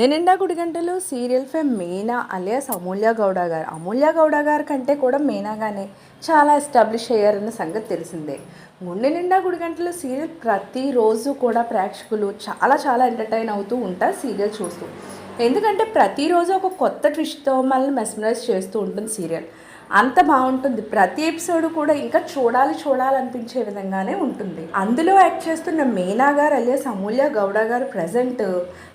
నేనిండా Gudi Gantalu serial fame Meena alias Amulya Gowda గారు. అమూల్య గౌడ గారి కంటే కూడా మీనాగానే చాలా ఎస్టాబ్లిష్ అయ్యారన్న సంగతి తెలిసిందే. గుండె నిండా గుడి గంటలు సీరియల్ ప్రతిరోజు కూడా ప్రేక్షకులు చాలా చాలా ఎంటర్టైన్ అవుతూ ఉంటారు సీరియల్ చూస్తూ. ఎందుకంటే ప్రతిరోజు ఒక కొత్త ట్విస్ట్తో మనల్ని మెస్మరైజ్ చేస్తూ ఉంటుంది సీరియల్ అంత బాగుంటుంది. ప్రతి ఎపిసోడ్ కూడా ఇంకా చూడాలి చూడాలనిపించే విధంగానే ఉంటుంది. అందులో యాక్ట్ చేస్తున్న మీనా గారు అలియాస్ అమూల్య గౌడ గారు ప్రజెంట్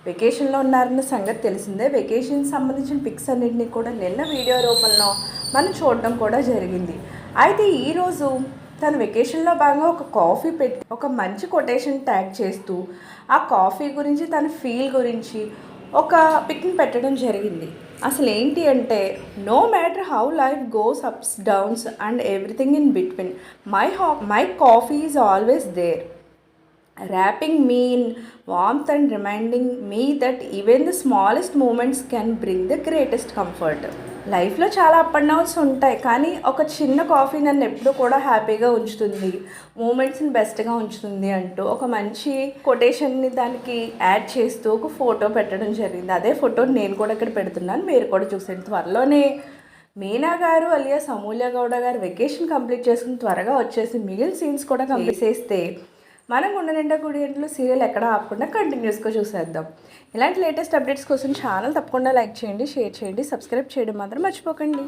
వెకేషన్లో ఉన్నారన్న సంగతి తెలిసిందే. వెకేషన్ సంబంధించిన పిక్స్ అన్నింటినీ కూడా నిన్న వీడియో రూపంలో మనం చూడడం కూడా జరిగింది. అయితే ఈరోజు తను వెకేషన్లో భాగంగా ఒక కాఫీ పెట్టి ఒక మంచి కొటేషన్ ట్యాగ్ చేస్తూ ఆ కాఫీ గురించి తన ఫీల్ గురించి ఒక పిక్ని పెట్టడం జరిగింది. అసలు ఏంటి అంటే no matter how life goes ups downs and everything in between my ah my coffee is always there wrapping me in warmth and reminding me that even the smallest moments can bring the greatest comfort. లైఫ్లో చాలా up and downs ఉంటాయి కానీ ఒక చిన్న coffee నన్ను ఎప్పుడూ కూడా హ్యాపీగా ఉంచుతుంది. మూమెంట్స్ని బెస్ట్గా ఉంచుతుంది అంటూ ఒక మంచి కొటేషన్ని దానికి యాడ్ చేస్తూ ఒక ఫోటో పెట్టడం జరిగింది. అదే ఫోటో నేను కూడా ఇక్కడ పెడుతున్నాను మీరు కూడా చూసేది త్వరలోనే మీనా గారు అలియా సమూల్య గౌడ గారు వెకేషన్ కంప్లీట్ చేసుకుని త్వరగా వచ్చేసి మిగిలిన సీన్స్ కూడా కంప్లీట్ చేస్తే మనం ఉండ నిండా గుడి సీరియల్ ఎక్కడ ఆపకుండా కంటిన్యూస్గా చూసేద్దాం. ఇలాంటి లేటెస్ట్ అప్డేట్స్ కోసం ఛానల్ తప్పకుండా లైక్ చేయండి షేర్ చేయండి సబ్స్క్రైబ్ చేయడం మాత్రం మర్చిపోకండి.